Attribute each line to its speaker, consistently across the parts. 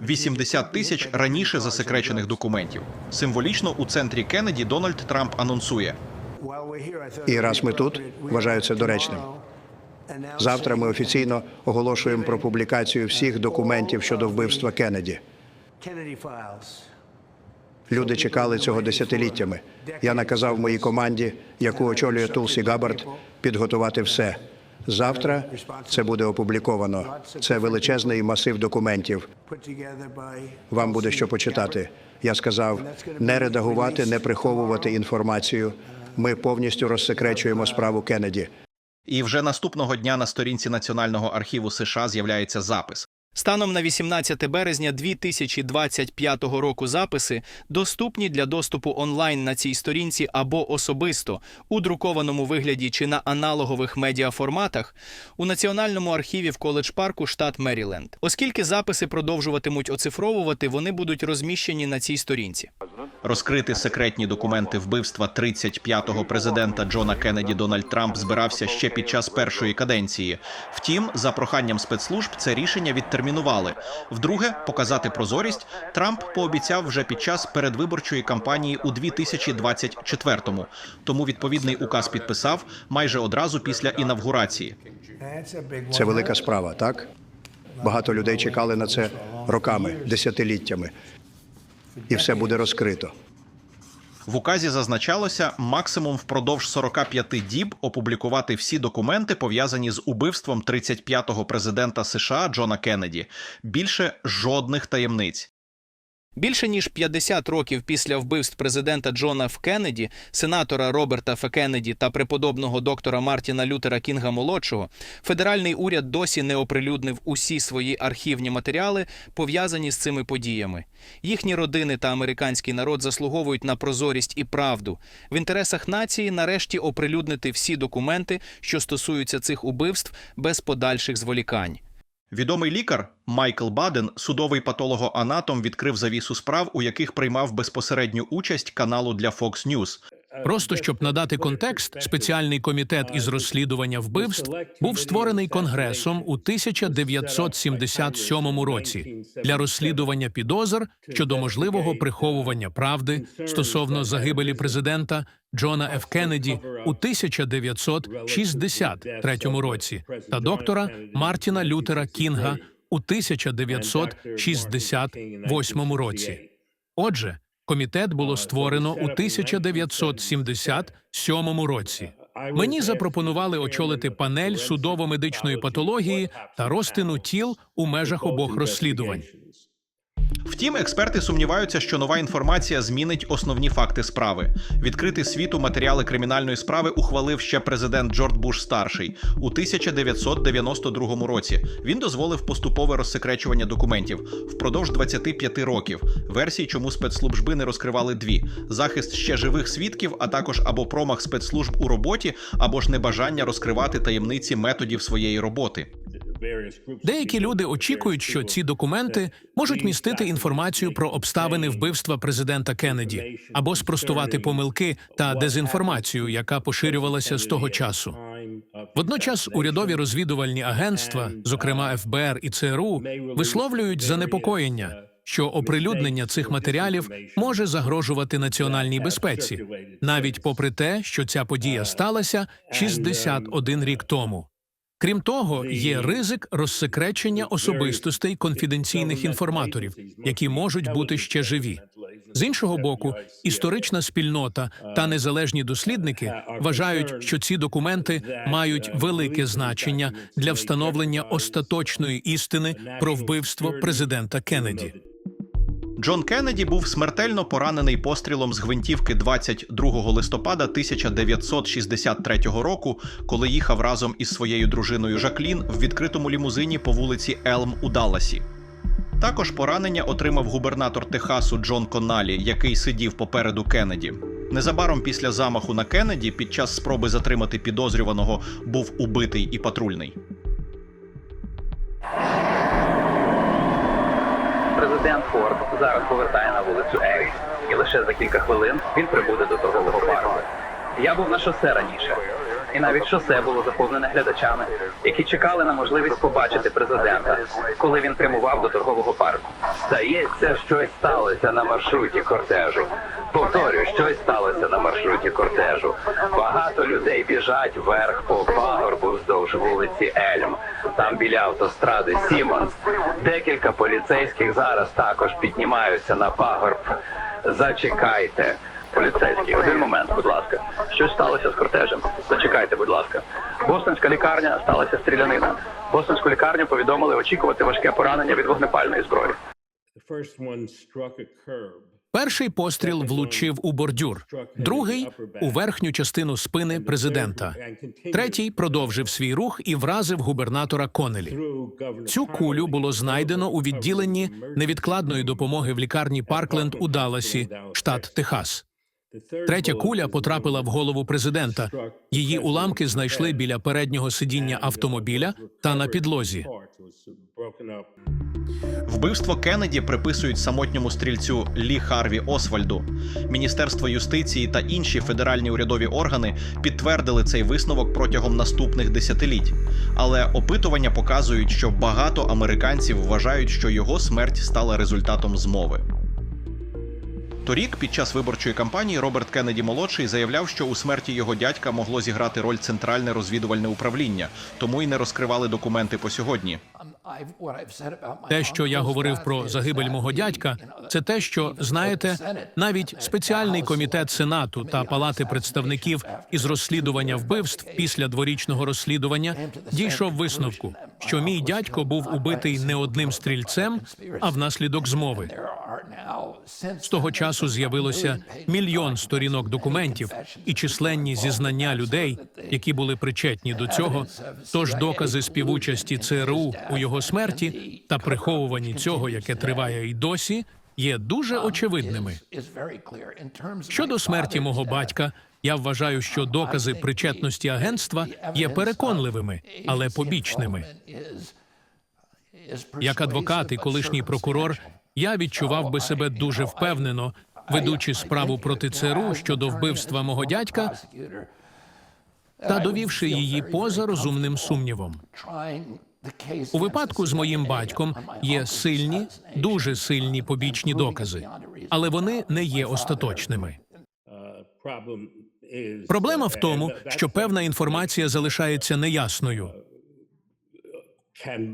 Speaker 1: 80 тисяч раніше засекречених документів. Символічно у центрі Кеннеді Дональд Трамп анонсує.
Speaker 2: І раз ми тут, вважаю це доречним. Завтра ми офіційно оголошуємо про публікацію всіх документів щодо вбивства Кеннеді. Люди чекали цього десятиліттями. Я наказав моїй команді, яку очолює Тулсі Габбард, підготувати все. Завтра це буде опубліковано. Це величезний масив документів. Вам буде що почитати. Я сказав не редагувати, не приховувати інформацію. Ми повністю розсекречуємо справу Кеннеді.
Speaker 1: І вже наступного дня на сторінці Національного архіву США з'являється запис.
Speaker 3: Станом на 18 березня 2025 року записи доступні для доступу онлайн на цій сторінці або особисто у друкованому вигляді чи на аналогових медіаформатах у Національному архіві в коледж парку штат Меріленд. Оскільки записи продовжуватимуть оцифровувати, вони будуть розміщені на цій сторінці.
Speaker 1: Розкрити секретні документи вбивства 35-го президента Джона Кеннеді Дональд Трамп збирався ще під час першої каденції. Втім, за проханням спецслужб це рішення відтермінували. Вдруге, показати прозорість Трамп пообіцяв вже під час передвиборчої кампанії у 2024-му. Тому відповідний указ підписав майже одразу після інавгурації.
Speaker 2: Це велика справа, так? Багато людей чекали на це роками, десятиліттями. І все буде розкрито.
Speaker 1: В указі зазначалося максимум впродовж 45 діб опублікувати всі документи, пов'язані з убивством 35-го президента США Джона Кеннеді. Більше жодних таємниць.
Speaker 3: Більше ніж 50 років після вбивств президента Джона Ф. Кеннеді, сенатора Роберта Ф. Кеннеді та преподобного доктора Мартіна Лютера Кінга молодшого, федеральний уряд досі не оприлюднив усі свої архівні матеріали, пов'язані з цими подіями. Їхні родини та американський народ заслуговують на прозорість і правду. В інтересах нації нарешті оприлюднити всі документи, що стосуються цих убивств, без подальших зволікань.
Speaker 1: Відомий лікар Майкл Баден, судовий патологоанатом, відкрив завісу справ, у яких приймав безпосередню участь каналу для Fox News.
Speaker 4: Просто щоб надати контекст, спеціальний комітет із розслідування вбивств був створений конгресом у 1977 році для розслідування підозр щодо можливого приховування правди стосовно загибелі президента Джона Ф. Кеннеді у 1963 році та доктора Мартіна Лютера Кінга у 1968 році. Отже, комітет було створено у 1977 році. Мені запропонували очолити панель судово-медичної патології та розтину тіл у межах обох розслідувань.
Speaker 1: Втім, експерти сумніваються, що нова інформація змінить основні факти справи. Відкрити світу матеріали кримінальної справи ухвалив ще президент Джордж Буш старший у 1992 році. Він дозволив поступове розсекречування документів впродовж 25 років. Версій, чому спецслужби не розкривали дві: захист ще живих свідків, а також або промах спецслужб у роботі, або ж небажання розкривати таємниці методів своєї роботи.
Speaker 4: Деякі люди очікують, що ці документи можуть містити інформацію про обставини вбивства президента Кеннеді або спростувати помилки та дезінформацію, яка поширювалася з того часу. Водночас урядові розвідувальні агентства, зокрема ФБР і ЦРУ, висловлюють занепокоєння, що оприлюднення цих матеріалів може загрожувати національній безпеці, навіть попри те, що ця подія сталася 61 рік тому. Крім того, є ризик розсекречення особистостей конфіденційних інформаторів, які можуть бути ще живі. З іншого боку, історична спільнота та незалежні дослідники вважають, що ці документи мають велике значення для встановлення остаточної істини про вбивство президента Кеннеді.
Speaker 1: Джон Кеннеді був смертельно поранений пострілом з гвинтівки 22 листопада 1963 року, коли їхав разом із своєю дружиною Жаклін в відкритому лімузині по вулиці Елм у Далласі. Також поранення отримав губернатор Техасу Джон Конналі, який сидів попереду Кеннеді. Незабаром після замаху на Кеннеді під час спроби затримати підозрюваного був убитий і патрульний.
Speaker 5: Президент Форд зараз повертає на вулицю Ері, і лише за кілька хвилин він прибуде до торгового парку. Я був на шосе раніше. І навіть шосе було заповнене глядачами, які чекали на можливість побачити президента, коли він прямував до торгового парку. Здається, щось сталося на маршруті кортежу. Повторюю, щось сталося на маршруті кортежу. Багато людей біжать вверх по пагорбу вздовж вулиці Ельм. Там біля автостради Сімонс. Декілька поліцейських зараз також піднімаються на пагорб. Зачекайте. Поліцейський, один момент, будь ласка. Щось сталося з кортежем. Зачекайте, будь ласка. Бостонська лікарня сталася стрілянина. Бостонську лікарню повідомили очікувати важке поранення від вогнепальної зброї.
Speaker 4: Перший постріл влучив у бордюр, другий у верхню частину спини президента. Третій продовжив свій рух і вразив губернатора Конелі. Цю кулю було знайдено у відділенні невідкладної допомоги в лікарні Паркленд у Далласі, штат Техас. Третя куля потрапила в голову президента. Її уламки знайшли біля переднього сидіння автомобіля та на підлозі.
Speaker 1: Вбивство Кеннеді приписують самотньому стрільцю Лі Харві Освальду. Міністерство юстиції та інші федеральні урядові органи підтвердили цей висновок протягом наступних десятиліть. Але опитування показують, що багато американців вважають, що його смерть стала результатом змови. Торік, під час виборчої кампанії, Роберт Кеннеді молодший заявляв, що у смерті його дядька могло зіграти роль центральне розвідувальне управління, тому й не розкривали документи по сьогодні.
Speaker 4: Те, що я говорив про загибель мого дядька, це те, що знаєте, навіть спеціальний комітет Сенату та Палати представників із розслідування вбивств після дворічного розслідування дійшов висновку, що мій дядько був убитий не одним стрільцем, а внаслідок змови. З того часу з'явилося мільйон сторінок документів і численні зізнання людей, які були причетні до цього. Тож докази співучасті ЦРУ у його смерті та приховуванні цього, яке триває й досі, є дуже очевидними. Щодо смерті мого батька, я вважаю, що докази причетності агентства є переконливими, але побічними. Як адвокат і колишній прокурор, я відчував би себе дуже впевнено, ведучи справу проти ЦРУ щодо вбивства мого дядька та довівши її поза розумним сумнівом. У випадку з моїм батьком є сильні, дуже сильні побічні докази, але вони не є остаточними. Проблема в тому, що певна інформація залишається неясною.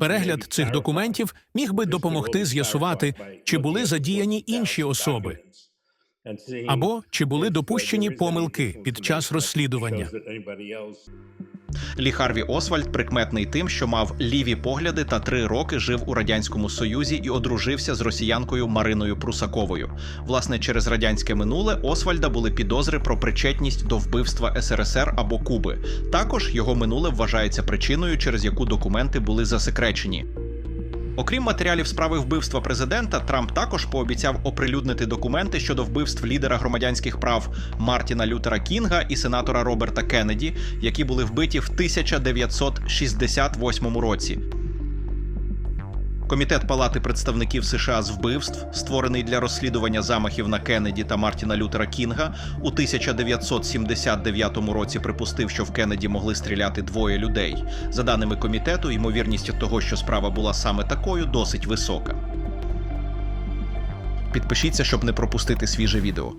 Speaker 4: Перегляд цих документів міг би допомогти з'ясувати, чи були задіяні інші особи, або чи були допущені помилки під час розслідування.
Speaker 1: Лі Харві Освальд прикметний тим, що мав ліві погляди та три роки жив у радянському союзі і одружився з росіянкою Мариною Прусаковою. Власне, через радянське минуле Освальда були підозри про причетність до вбивства СРСР або Куби. Також його минуле вважається причиною, через яку документи були засекречені. Окрім матеріалів справи вбивства президента, Трамп також пообіцяв оприлюднити документи щодо вбивств лідера громадянських прав Мартіна Лютера Кінга і сенатора Роберта Кеннеді, які були вбиті в 1968 році. Комітет Палати представників США з вбивств, створений для розслідування замахів на Кеннеді та Мартіна Лютера Кінга, у 1979 році припустив, що в Кеннеді могли стріляти двоє людей. За даними комітету, ймовірність того, що справа була саме такою, досить висока. Підпишіться, щоб не пропустити свіже відео.